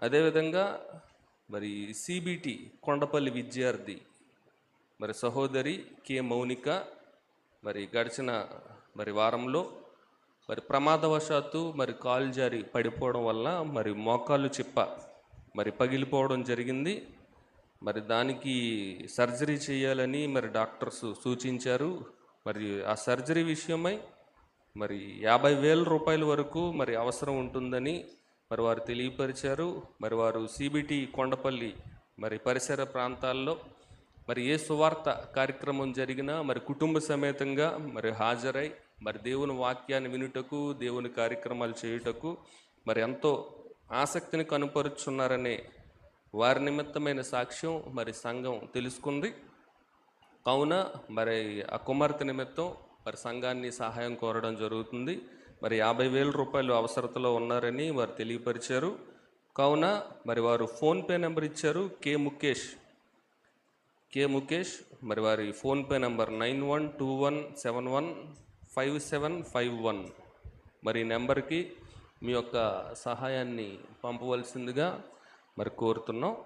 అదేవిధంగా మరి సిబిటి కొండపల్లి విద్యార్థి మరి సహోదరి కె. మౌనిక మరి గడిచిన మరి వారంలో మరి ప్రమాదవశాత్తు మరి కాలు జారి పడిపోవడం వల్ల మరి మోకాళ్ళు చిప్ప మరి పగిలిపోవడం జరిగింది. మరి దానికి సర్జరీ చేయాలని మరి డాక్టర్స్ సూచించారు. మరి ఆ సర్జరీ విషయమై మరి యాభై వేల రూపాయల వరకు మరి అవసరం ఉంటుందని మరి వారు తెలియపరిచారు. మరి వారు సిబిటి కొండపల్లి మరి పరిసర ప్రాంతాల్లో మరి ఏ సువార్త కార్యక్రమం జరిగినా మరి కుటుంబ సమేతంగా మరి హాజరై మరి దేవుని వాక్యాన్ని వినుటకు దేవుని కార్యక్రమాలు చేయుటకు మరి ఎంతో ఆసక్తిని కనుపరుచున్నారనే వారి నిమిత్తమైన సాక్ష్యం మరి సంఘం తెలుసుకుంది. కావున మరి ఆ కుమార్తె నిమిత్తం మరి సంఘాన్ని సహాయం కోరడం జరుగుతుంది. మరి యాభై వేల రూపాయలు అవసరతలో ఉన్నారని వారు తెలియపరిచారు. కావున మరి వారు ఫోన్పే నెంబర్ ఇచ్చారు. కే ముఖేష్. కే ముఖేష్ మరి వారి PhonePe number nine one two one seven one five seven five one. మరి నెంబర్కి మీ యొక్క సహాయాన్ని పంపవలసిందిగా మరి కోరుతున్నాం.